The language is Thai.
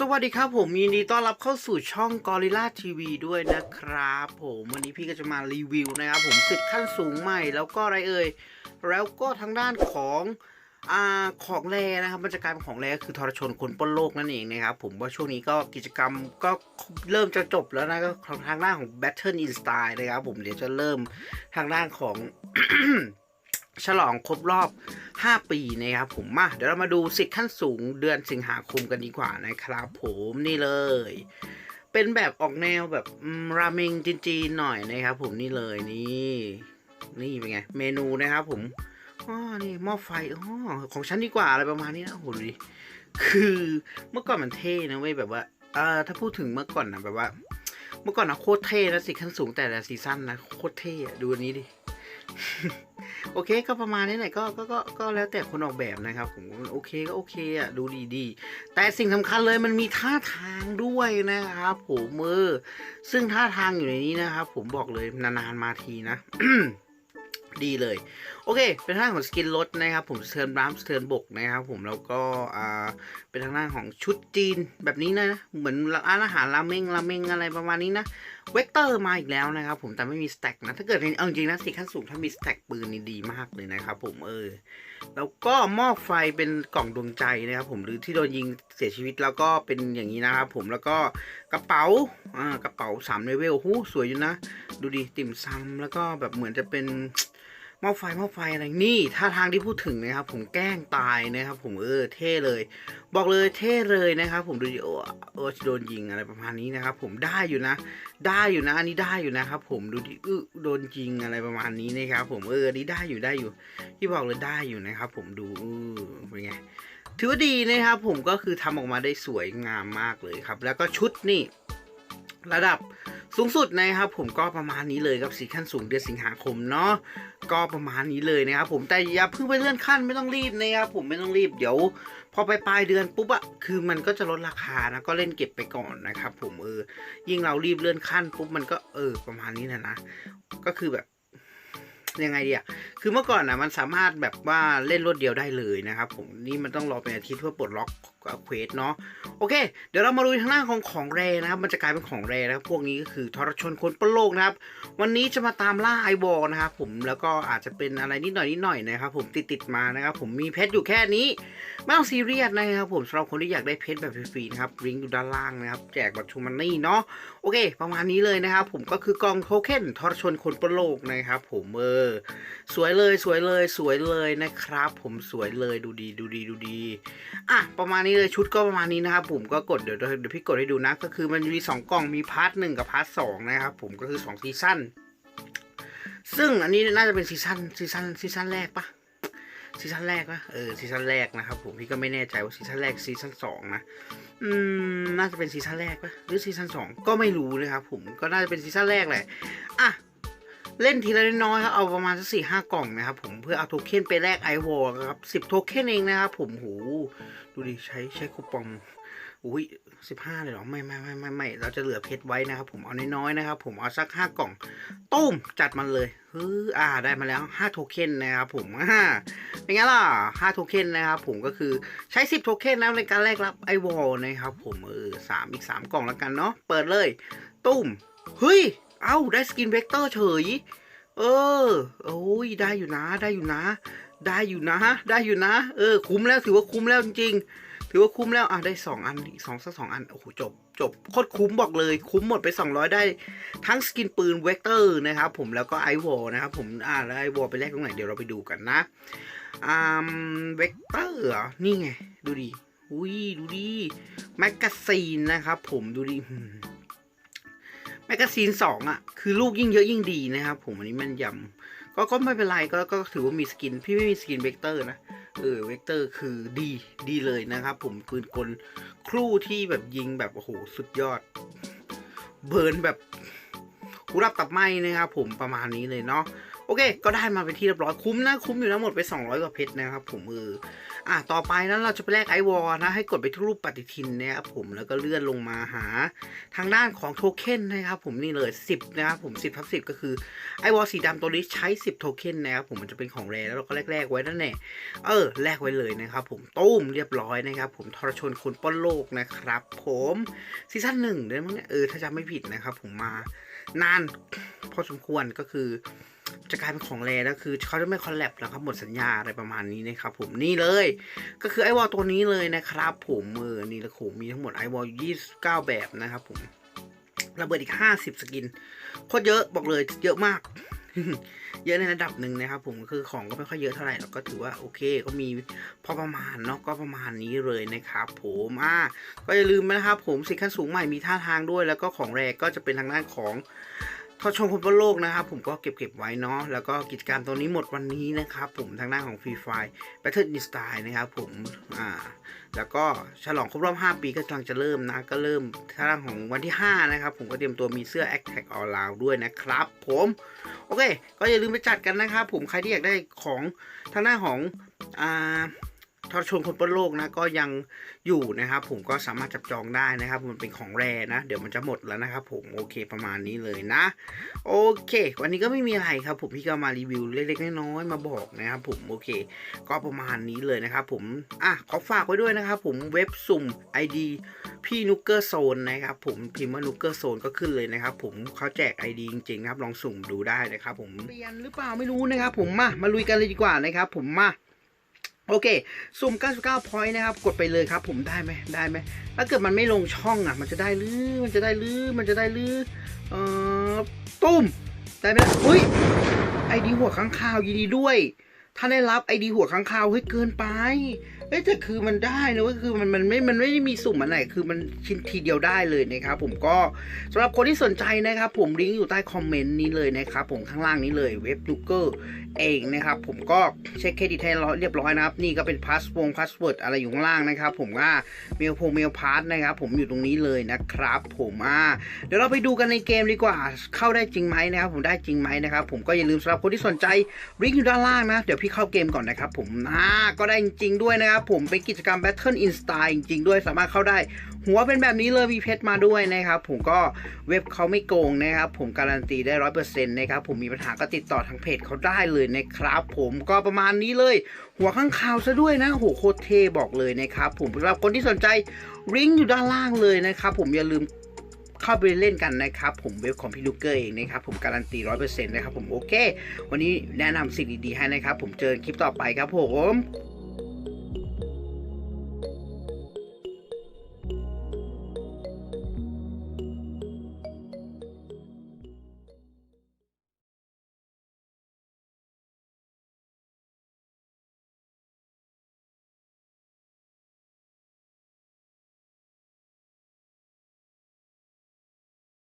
สวัสดีครับผมยินดีต้อนรับเข้าสู่ช่อง Gorilla TV ด้วยนะครับผมวันนี้พี่ก็จะมารีวิวนะครับผมสิทธิ์ขั้นสูงใหม่แล้วก็อะไรเอ่ยแล้วก็ทางด้านของอ่าของแรนะครับมันจะกลายเป็นของแรคือทรชนคนป้นโลกนั่นเองนะครับผมว่าช่วงนี้ก็กิจกรรมก็เริ่มจะจบแล้วนะก็ทางด้านของ Battle in Style นะครับผมเดี๋ยวจะเริ่มทางด้านของ ฉลองครบรอบ 5 ปีนะครับผมมาเดี๋ยวเรามาดูสิทธิ์ขั้นสูงเดือนสิงหาคมกันดีกว่านะครับผมนี่เลย เป็นแบบออกแนวแบบราเมงจีนๆหน่อยนะครับผมนี่เลยนี่นี่เป็นไง เมนูนะครับผมอ๋อนี่หม้อไฟอ๋อของฉันดีกว่าอะไรประมาณนี้นะโหดิคือเมื่อก่อนมันเท่นะเว้ยแบบว่าเออถ้าพูดถึงเมื่อก่อนนะแบบว่า เมื่อก่อนนะโคตรเท่นะสิทธิ์ขั้นสูงแต่ละซีซั่นนะโคตรเท่อดูอันนี้ดิ โอเคก็ประมาณนี้แหละก็ก็ก็ก็แล้วแต่คนออกแบบนะครับ ผมโอเคก็โอเคอะดูดีดีๆแต่สิ่งสำคัญเลยมันมีท่าทางด้วยนะครับผมเออซึ่งท่าทางอยู่ในนี้นะครับ ผมบอกเลยนานๆมาทีนะดีเลย โอเค เป็นทางด้าของสกินรถนะครับ ผมเทิร์นน้ำสเทิร์นบกนะครับ ผมแล้วก็อ่าเป็นทางด้านของชุดจีนแบบนี้นะเหมือนร้านอาหารราเมงราเมงอะไรประมาณนี้นะเวกเตอร์มาอีกแล้วนะครับ ผมแต่ไม่มีสแต็กนะถ้าเกิดเอาจริงนะสิขั้นสูงถ้ามีสแต็กปืนนี่ดีมากเลยนะครับผมเออแล้วก็หม้อไฟเป็นกล่องดวงใจนะครับผมหรือที่โดนยิงเสียชีวิตแล้วก็เป็นอย่างนี้นะครับผมแล้วก็กระเป๋าอ่ากระเป๋าสามเลเวลหูสวยอยู่นะ ดูดิติ่มซำแล้วก็แบบเหมือนจะเป็น หม้อไฟหม้อไฟอะไรนี่ท่าทางที่พูดถึงนะครับ ผมแกล้งตายนะครับ ผมเออเท่เลย บอกเลยเท่เลยนะครับ ผมดูดิโอโอโดนยิงอะไรประมาณนี้นะครับ ผมได้อยู่นะ ได้อยู่นะอันนี้ได้อยู่นะครับ ผมดูดิออโดนยิงอะไรประมาณนี้นะครับ ผมเอออันนี้ได้อยู่ได้อยู่ ที่บอกเลยได้อยู่นะครับ ผมดูเออเป็นไงถือว่าดีนะครับผมก็คือทำออกมาได้สวยงามมากเลยครับ แล้วก็ชุดนี่ ระดับ สูงสุดนะครับผมก็ประมาณนี้เลยครับสีขั้นสูงเดือนสิงหาคมเนาะก็ประมาณนี้เลยนะครับผมแต่อย่าเพิ่งไปเลื่อนขั้นไม่ต้องรีบนะครับผมไม่ต้องรีบเดี๋ยวพอไปปลายเดือนปุ๊บอะคือมันก็จะลดราคานะก็เล่นเก็บไปก่อนนะครับผมเออยิ่งเรารีบเลื่อนขั้นปุ๊บมันก็เออประมาณนี้นะนะ ก็คือแบบยังไงดีอะคือเมื่อก่อนนะมันสามารถแบบว่าเล่นรวดเดียวได้เลยนะครับผมนี่มันต้องรอเป็นอาทิตย์เพื่อปลดล็อก เควสเนาะโอเค เดี๋ยวเรามาดูทางหน้าของของแรนะครับ มันจะกลายเป็นของแรนะครับ พวกนี้ก็คือทรชนคนปโลกนะครับ วันนี้จะมาตามล่าไอวอลนะครับผมแล้วก็อาจจะเป็นอะไรนิดหน่อยนิดหน่อยนะครับ ผมติดติดมานะครับ ผมมีเพชรอยู่แค่นี้ไม่ต้องซีเรียสนะครับผมสำหรับคนที่อยากได้เพชรแบบฟรีๆนะครับลิงก์อยู่ด้านล่างนะครับ แจกบัตรชูมันนี่เนาะโอเค ประมาณนี้เลยนะครับ ผมก็คือกองโทเค็นทรชนคนปโลกนะครับ ผมเออสวยเลยสวยเลยสวยเลยนะครับ ผมสวยเลยดูดีดูดีดูดีอะประมาณนี้เลยชุดก็ประมาณนี้นะครับผมก็กดเดี๋ยวเดี๋ยวพี่กดให้ดูนะ ก็คือมันมีสองกล่องมีพาร์ทหนึ่งกับพาร์ทสองนะครับผมก็คือสองซีซั่นซึ่งอันนี้น่าจะเป็นซีซั่นซีซั่นซีซั่นแรกปะซีซั่นแรกปะเออซีซั่นแรกนะครับผมพี่ก็ไม่แน่ใจว่าซีซั่นแรกซีซั่นสองนะอืมน่าจะเป็นซีซั่นแรกปะหรือซีซั่นสองก็ไม่รู้นะครับผมก็น่าจะเป็นซีซั่นแรกแหละอะ เล่นทีละน้อยครับเอาประมาณสักสี่ห้ากล่องนะครับผมเพื่อเอาโทเค็นไปแลกไอวอลครับสิบโทเค็นเองนะครับผมโหดูดิใช้ใช้คูปองอุ้ยสิบห้าเลยเหรอไม่ไม่ไม่ไม่ไม่เราจะเหลือเพชรไว้นะครับผมเอาน้อยๆนะครับผมเอาสักห้ากล่องตุ้มจัดมันเลยฮืออ่าได้มาแล้วห้าโทเค็นนะครับผมอ่าเป็นไงล่ะ5โทเค็นนะครับผมก็คือใช้10โทเค็นแล้วในการแลกรับไอวอลนะครับผมเออสามอีก3กล่องแล้วกันเนาะเปิดเลยตุ้มเฮ้ย เอ้าได้สกินเวกเตอร์เฉย เออ โอ้ยได้อยู่นะ ได้อยู่นะ ได้อยู่นะ ได้อยู่นะ เออ คุ้มแล้วถือว่าคุ้มแล้วจริงๆ ถือว่าคุ้มแล้ว อะได้2อันอีกสองสักสองอัน โอ้โหจบจบโคตรคุ้มบอกเลย คุ้มหมดไป 200 ได้ทั้งสกินปืนเวกเตอร์นะครับผมแล้วก็ไอวอลนะครับผมอ่าแล้วไอวอลไปแลกตรงไหนเดี๋ยวเราไปดูกันนะอ่าเวกเตอร์เหรอนี่ไง ดูดิอุ้ยดูดิแมกกาซีนนะครับผมดูดิ แมกกาซีนสองอะ คือลูกยิ่งเยอะยิ่งดีนะครับผมอันนี้มันยำก็ก็ไม่เป็นไรก็ก็ถือว่ามีสกิน พี่ไม่มีสกินเวกเตอร์นะ เออเวกเตอร์คือดีดีเลยนะครับผมปืนกลครู่ที่แบบยิงแบบโอ้โหสุดยอด เบิร์นแบบหูรับตับไหมนะครับผมประมาณนี้เลยเนาะโอเค ก็ได้มาเป็นที่เรียบร้อยคุ้มนะ คุ้มอยู่นะหมดไป 200 กว่าเพชรนะครับผมเออ อะต่อไปนั้นเราจะไปแลกไอวอลนะให้กดไปที่รูปปฏิทินนะครับผมแล้วก็เลื่อนลงมาหาทางด้านของโทเค็นนะครับผมนี่เลย 10 นะครับผม 10ทับ10 ก็คือไอวอลสีดำตัวนี้ใช้ 10 โทเค็นนะครับผมมันจะเป็นของแรแล้วเราก็แลกๆไว้นั่นแหละเออแลกไว้เลยนะครับผมตุ้มเรียบร้อยนะครับผมทรชนคนปล้นโลกนะครับ ผมซีซั่นหนึ่งเดือนมั้งเนี่ยเออถ้าจำไม่ผิดนะครับผมมานานพอสมควรก็คือ จะกลายเป็นของแรแล้วคือเขาจะไม่คอลแลบแล้วครับหมดสัญญาอะไรประมาณนี้นะครับผมนี่เลย ก็คือไอวอลตัวนี้เลยนะครับ ผมเออนี่ละโขมีทั้งหมดไอวอล29แบบนะครับผมระเบิดอีก50สกินโคตรเยอะบอกเลยเยอะมาก เยอะในระดับหนึ่งนะครับ ผมคือของก็ไม่ค่อยเยอะเท่าไหร่แล้วก็ถือว่าโอเค ก็มีพอประมาณเนาะก็ประมาณนี้เลยนะครับผมอ่าก็อย่าลืมนะครับผมสินขั้นสูงใหม่มีท่าทางด้วย แล้วก็ของแรกก็จะเป็นทางด้านของ ทอชมคนบนโลกนะครับ ผมก็เก็บเก็บไว้เนาะแล้วก็กิจกรรมตัวนี้หมดวันนี้นะครับ ผมทางด้าของฟรีไฟ Battle in Style นะครับผมอ่าแล้วก็ฉลองครบรอบ 5 ปีก็กำลังจะเริ่มนะ ก็เริ่มทางด้านของวันที่ 5 นะครับ ผมก็เตรียมตัวมีเสื้อ a c t a g All Round ด้วยนะครับ ผม โอเค ก็อย่าลืมไปจัดกันนะครับ ผมใครที่อยากได้ของทางด้าของอ่า ทอดชวนคนบนโลกนะก็ยังอยู่นะครับ ผมก็สามารถจับจองได้นะครับ มันเป็นของแรนะ เดี๋ยวมันจะหมดแล้วนะครับ ผมโอเคประมาณนี้เลยนะ โอเค วันนี้ก็ไม่มีอะไรครับ ผมพี่ก็มารีวิวเล็กๆน้อยๆมาบอกนะครับ ผมโอเค ก็ประมาณนี้เลยนะครับ ผมอะขอฝากไว้ด้วยนะครับ ผมเว็บสุ่ม ID พี่นุกเกอร์โซนนะครับผมพิมพ์ว่านุกเกอร์โซนก็ขึ้นเลยนะครับ ผมเขาแจก ID จริงๆนะครับลองสุ่มดูได้นะครับ ผมเปลี่ยนหรือเปล่าไม่รู้นะครับ ผมมามาลุยกันเลยดีกว่านะครับ ผมมา โอเคสุ่ม 99 point นะครับ กดไปเลยครับ ผมได้ไหมได้ไหมถ้าเกิดมันไม่ลงช่องอะ มันจะได้หรือ มันจะได้หรือ มันจะได้หรือ เอ่อตุ้ม ได้ไหมอุ้ย ไอดีหัวข้างข่าวยินดีด้วย ถ้าได้รับไอดีหัวข้างข่าวเฮ้ยเกินไป เอ้แต่คือมันได้นะเว้ยคือมันมันไม่มันไม่ได้มีสุ่มอันไหนคือมันชิ้นทีเดียวได้เลยนะครับผมก็สำหรับคนที่สนใจนะครับ ผมลิงก์อยู่ใต้คอมเมนต์นี้เลยนะครับผมข้างล่างนี้เลยเว็บดูเกอร์เองนะครับผมก็เช็คเครดิตให้เรียบร้อยนะครับ นี่ก็เป็นพาสวงพาสเวิร์ดอะไรอยู่ข้างล่างนะครับ ผมว่าเมลพงเมลพาสนะครับ ผมอยู่ตรงนี้เลยนะครับ ผมอ่าเดี๋ยวเราไปดูกันในเกมดีกว่า เข้าได้จริงไหมนะครับ ผมได้จริงไหมนะครับ ผมก็อย่าลืมสำหรับคนที่สนใจลิงก์อยู่ด้านล่างนะ เดี๋ยวพี่เข้าเกมก่อนนะครับ ผมอ่าก็ได้จริงด้วยนะครับผมเป็นกิจกรรม Battle in Style จริงๆด้วยสามารถเข้าได้ หัวเป็นแบบนี้เลยมีเพชรมาด้วยนะครับผมก็เว็บเขาไม่โกงนะครับผมการันตีได้ร้อยเปอร์เซ็นต์นะครับผมมีปัญหาก็ติดต่อทางเพจเขาได้เลยนะครับผมก็ประมาณนี้เลย หัวข้างข่าวซะด้วยนะโหโคตรเท่บอกเลยนะครับผมสำหรับคนที่สนใจริงอยู่ด้านล่างเลยนะครับผมอย่าลืมเข้าไปเล่นกันนะครับ ผมเว็บของพี่ลูกเกอร์เองนะครับ ผมการันตีร้อยเปอร์เซ็นต์นะครับผมโอเค วันนี้แนะนำสิ่งดีๆให้นะครับ ผมเจอกันคลิปต่อไปครับผม